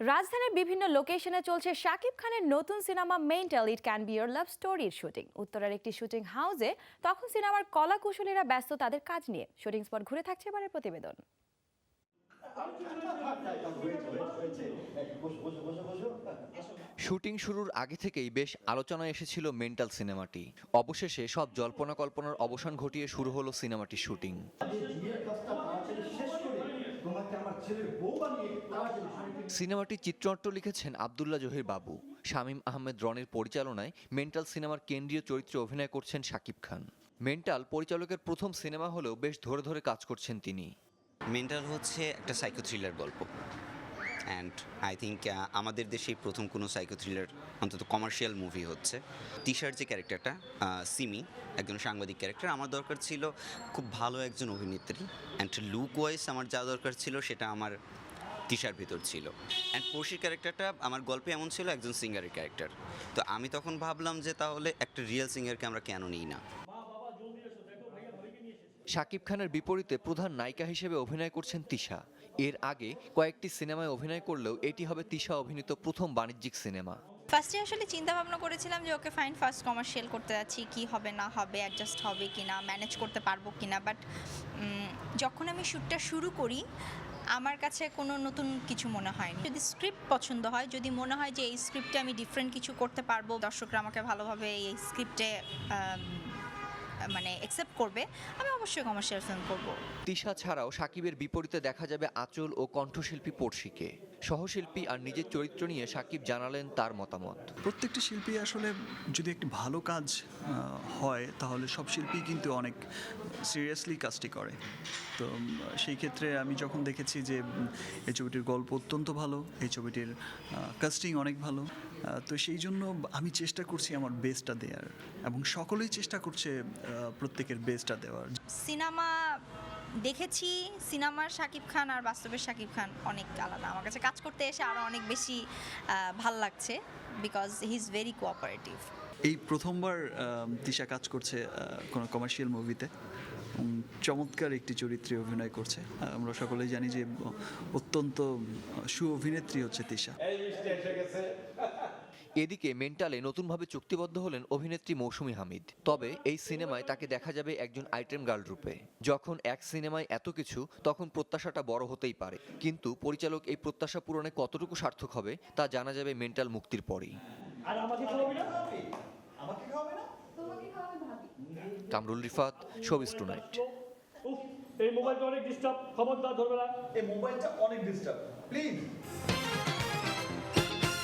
রাজধানীর বিভিন্ন লোকেশনে চলছে শাকিব খানের নতুন cinema mental it can be your love স্টোরির শুটিং উত্তরার একটি শুটিং হাউসে তখন সিনেমার কলা কুশলীরা ব্যস্ত তাদের কাজ নিয়ে। শুটিং স্পট ঘুরে থাকছে এবারের প্রতিবেদন। শুটিং শুরুর আগে থেকেই বেশ আলোচনায় এসেছিল মেন্টাল সিনেমাটি। অবশেষে সব জল্পনা কল্পনার অবসান ঘটিয়ে শুরু হলো সিনেমাটির শুটিং তোমাকে আমার ছেলের বউ বানিয়ে সিনেমাটির চিত্রনাট্য লিখেছেন আবদুল্লাহ জহির বাবু। শামীম আহমেদ রনের পরিচালনায় মেন্টাল সিনেমার কেন্দ্রীয় চরিত্রে অভিনয় করছেন শাকিব খান। মেন্টাল পরিচালকের প্রথম সিনেমা হলেও বেশ ধরে ধরে কাজ করছেন তিনি। মেন্টাল হচ্ছে একটা সাইকো থ্রিলার গল্প। অ্যান্ড আই থিঙ্ক আমাদের দেশেই প্রথম কোনো সাইকো থ্রিলার অন্তত কমার্শিয়াল মুভি হচ্ছে। তিশার যে ক্যারেক্টারটা সিমি একজন সাংবাদিক ক্যারেক্টার আমার দরকার ছিল খুব ভালো একজন অভিনেত্রী। অ্যান্ড লুক ওয়াইজ আমার যা দরকার ছিল সেটা আমার তিশার ভিতর ছিল। অ্যান্ড পড়শির ক্যারেক্টারটা আমার গল্পে এমন ছিল একজন সিঙ্গারের ক্যারেক্টার তো আমি তখন ভাবলাম যে তাহলে একটা রিয়েল সিঙ্গারকে আমরা কেন নিই না? শাকিব খানের বিপরীতে প্রধান নায়িকা হিসেবে অভিনয় করছেন তিশা। এর আগে কয়েকটি সিনেমায় অভিনয় করলেও এটি হবে তিশা অভিনীত প্রথম বাণিজ্যিক সিনেমা। ফার্স্টে আসলে চিন্তা ভাবনা করেছিলাম যে, ওকে ফাইন ফার্স্ট কমার্শিয়াল করতে যাচ্ছি। কি হবে, না হবে অ্যাডজাস্ট হবে কি না ম্যানেজ করতে পারব কি না? বাট যখন আমি শ্যুটটা শুরু করি, আমার কাছে কোনো নতুন কিছু মনে হয়নি। যদি স্ক্রিপ্ট পছন্দ হয়, যদি মনে হয় যে, এই স্ক্রিপ্টে আমি ডিফারেন্ট কিছু করতে পারব, দর্শকরা আমাকে ভালোভাবে এই স্ক্রিপ্টে মানে অ্যাকসেপ্ট করবে আমি অবশ্যই কমার্শিয়াল ফিল্ম করব। তিশা ছাড়াও সাকিবের বিপরীতে দেখা যাবে আচল ও কণ্ঠশিল্পী পড়শিকে। সহশিল্পী আর নিজের চরিত্র নিয়ে সাকিব জানালেন তার মতামত। প্রত্যেকটি শিল্পী আসলে যদি একটি ভালো কাজ হয় তাহলে সব শিল্পী কিন্তু অনেক সিরিয়াসলি কাজটি করে। তো সেই ক্ষেত্রে আমি যখন দেখেছি যে এই ছবিটির গল্প অত্যন্ত ভালো এই ছবিটির কাস্টিং অনেক ভালো তো সেই জন্য আমি চেষ্টা করছি আমার বেস্টটা দেওয়ার এবং সকলেই চেষ্টা করছে প্রত্যেকের বেস্টটা দেওয়ার সিনেমা দেখেছি সিনেমার শাকিব খান আর বাস্তবের শাকিব খান অনেক আলাদা। আমার কাছে কাজ করতে এসে আরও অনেক বেশি ভালো লাগছে because he is very cooperative এই প্রথমবার তিশা কাজ করছে কোনো কমার্শিয়াল মুভিতে চমৎকার একটি চরিত্রে অভিনয় করছে। আমরা সকলেই জানি যে অত্যন্ত আহ, সু অভিনেত্রী হচ্ছে তিশা। এদিকে মেন্টালে নতুনভাবে চুক্তিবদ্ধ হলেন অভিনেত্রী মৌসুমী হামিদ। তবে এই সিনেমায় তাকে দেখা যাবে একজন আইটেম গার্ল রূপে। যখন এক সিনেমায় এত কিছু তখন প্রত্যাশাটা বড় হতেই পারে। কিন্তু পরিচালক এই প্রত্যাশা পূরণে কতটুকু সার্থক হবে তা জানা যাবে মেন্টাল মুক্তির পরেই। কামরুল রিফাত শোবিস টুনাইট এই মোবাইলটা অনেক ডিস্টার্ব খবরদার ধরবে না। এই মোবাইলটা অনেক ডিস্টার্ব প্লিজ